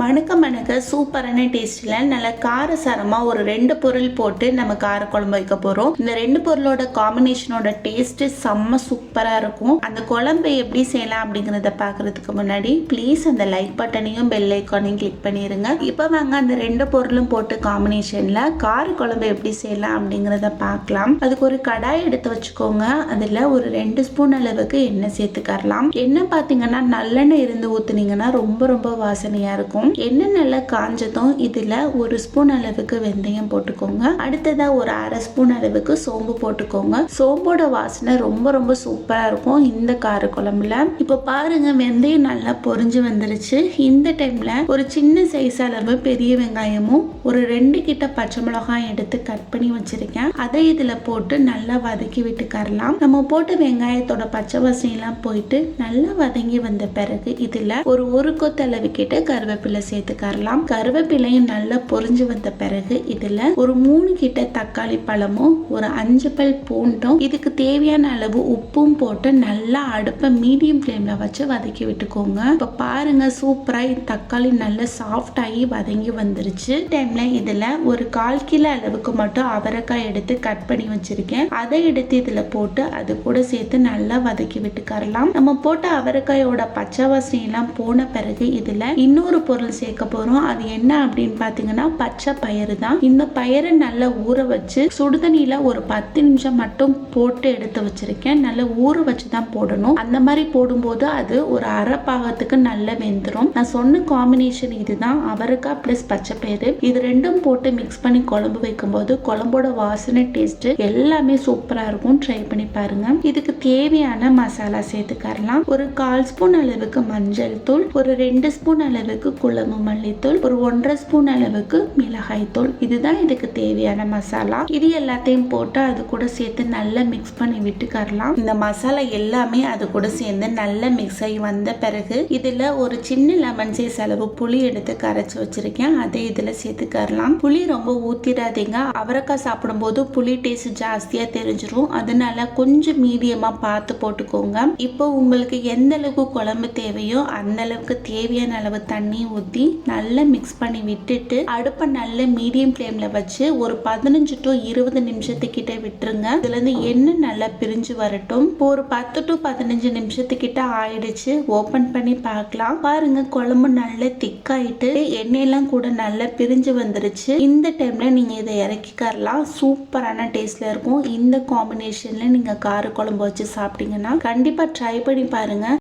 மணக்க மணக்க சூப்பரான டேஸ்டில் நல்ல காரசாரமாக ஒரு ரெண்டு பொருள் போட்டு நம்ம கார குழம்பு வைக்க போகிறோம் இந்த ரெண்டு பொருளோட காம்பினேஷனோட டேஸ்ட் செம்ம சூப்பராக இருக்கும். அந்த குழம்பை எப்படி செய்யலாம் அப்படிங்கிறத பார்க்கறதுக்கு முன்னாடி ப்ளீஸ் அந்த லைக் பட்டனையும் பெல் ஐக்கானையும் கிளிக் பண்ணிடுங்க இப்போ வாங்க அந்த ரெண்டு பொருளும் போட்டு காம்பினேஷனில் கார குழம்பு எப்படி செய்யலாம் அப்படிங்கிறத பார்க்கலாம் அதுக்கு ஒரு கடாய் எடுத்து வச்சுக்கோங்க. அதில் ஒரு ரெண்டு ஸ்பூன் அளவுக்கு எண்ணெய் சேர்த்துக்கரலாம். எண்ணெய் பார்த்தீங்கன்னா நல்லெண்ணெய் இருந்து ஊற்றுனீங்கன்னா ரொம்ப ரொம்ப வாசனையாக இருக்கும். எண்ணெய் நல்லா காஞ்சதும் இதில் ஒரு ஸ்பூன் அளவுக்கு வெந்தயம் போட்டுக்கோங்க. அடுத்ததாக ஒரு அரை ஸ்பூன் அளவுக்கு சோம்பு போட்டுக்கோங்க. சோம்போட வாசனை ரொம்ப ரொம்ப சூப்பராக இருக்கும் இந்த கார குழம்புல இப்போ பாருங்க வெந்தயம் நல்லா பொரிஞ்சு வந்துருச்சு. இந்த டைம்ல ஒரு சின்ன சைஸ் அளவு பெரிய வெங்காயமும் ஒரு ரெண்டு கிட்ட பச்சை மிளகாய் எடுத்து கட் பண்ணி வச்சிருக்கேன். அதை இதில் போட்டு நல்லா வதக்கி விட்டுக்கரலாம். நம்ம போட்ட வெங்காயத்தோட பச்சை வாசனைலாம் போயிட்டு நல்லா வதங்கி வந்த பிறகு இதில் ஒரு ஒரு கொத்தளவு கிட்ட கருவேப்பிலை சேர்த்துக்கரலாம். கருவேப்பிலையும் நல்லா பொறிஞ்சு வந்த பிறகு இதுல ஒரு மூணு கிட்ட தக்காளி பழமும் ஒரு அஞ்சு பல் பூண்டும் இதுக்கு தேவையான அளவு உப்பும் போட்டு நல்லா அடுப்பை மீடியம் ஃப்ளேம்ல வச்சு வதக்கி விட்டுக்கோங்க. இப்போ பாருங்க சூப்பரா தக்காளி நல்லா சாஃப்ட் ஆகி வதங்கி வந்துருச்சு. டைம்ல இதுல ஒரு கால் கிலோ அளவுக்கு மட்டும் அவரைக்காய் எடுத்து கட் பண்ணி வச்சிருக்கேன். அதை எடுத்து இதுல போட்டு அது கூட சேர்த்து நல்லா வதக்கி விட்டுக்கரலாம். நம்ம போட்ட அவரைக்காயோட பச்சை வாசனை எல்லாம் போன பிறகு இதுல இன்னொரு பொருள் சேர்க்க போறோம். அது என்ன அப்படின்னு பார்த்தீங்கன்னா பச்சை பயிறு தான். இந்த பயிரை நல்லா ஊற வச்சு சுடுதண்ணியில ஒரு பத்து நிமிஷம் மட்டும் போட்டு எடுத்து வச்சிருக்கேன். நல்லா ஊற வச்சு தான் போடணும். அந்த மாதிரி போடும்போது அது ஒரு அரை பாகத்துக்கு நல்லா வெந்துடும் நான் சொன்ன காம்பினேஷன் இதுதான். அவரைக்காய் ப்ளஸ் பச்சை பயிறு. இது ரெண்டும் போட்டு மிக்ஸ் பண்ணி குழம்பு வைக்கும்போது குழம்போட வாசனை டேஸ்ட்டு எல்லாமே சூப்பராக இருக்கும். ட்ரை பண்ணி பாருங்க. இதுக்கு தேவையான மசாலா சேர்த்துக்கரலாம். ஒரு கால் ஸ்பூன் அளவுக்கு மஞ்சள் தூள் ஒரு ரெண்டு ஸ்பூன் அளவுக்கு குழம்பு மல்லித்தூள் ஒரு ஒன்றரை ஸ்பூன் அளவுக்கு மிளகாய் தூள். இதுதான் இதுக்கு தேவையான மசாலா. இது எல்லாத்தையும் போட்டு அது கூட சேர்த்து நல்லா மிக்ஸ் பண்ணி விட்டுக்கரலாம். இந்த மசாலா எல்லாமே அது கூட சேர்ந்து நல்லா மிக்ஸ் ஆகி வந்த பிறகு இதுல ஒரு சின்ன லெமன் சைஸ் அளவு புளி எடுத்து கரைச்சி வச்சிருக்கேன். அதை இதுல சேர்த்துக்கரலாம். புளி ரொம்ப ஊத்திடாதீங்க. அவரைக்காய் சாப்பிடும்போது புளி டேஸ்ட் ஜாஸ்தியா தெரிஞ்சிடும் அதனால கொஞ்சம் மீடியமா பார்த்து போட்டுக்கோங்க. இப்போ உங்களுக்கு எந்த அளவுக்கு குழம்பு தேவையோ அந்த அளவுக்கு தேவையான அளவு தண்ணி ஊற்றி ஊற்றி நல்லா மிக்ஸ் பண்ணி விட்டுட்டு அடுப்பை நல்ல மீடியம் ஃப்ளேமில் வச்சு ஒரு பதினஞ்சு டு இருபது நிமிஷத்துக்கிட்ட விட்டுருங்க. இதுலேருந்து எண்ணெய் நல்லா பிரிஞ்சு வரட்டும். இப்போ ஒரு பத்து டு பதினஞ்சு நிமிஷத்துக்கிட்ட ஆயிடுச்சு. ஓப்பன் பண்ணி பார்க்கலாம். பாருங்க குழம்பு நல்லா திக்காயிட்டு எண்ணெயெல்லாம் கூட நல்லா பிரிஞ்சு வந்துருச்சு. இந்த டைமில் நீங்கள் இதை இறக்கிக்கரலாம் சூப்பரான டேஸ்ட்டில் இருக்கும். இந்த காம்பினேஷனில் நீங்கள் கார குழம்பு வச்சு சாப்பிட்டீங்கன்னா கண்டிப்பாக ட்ரை பண்ணி பாருங்கள்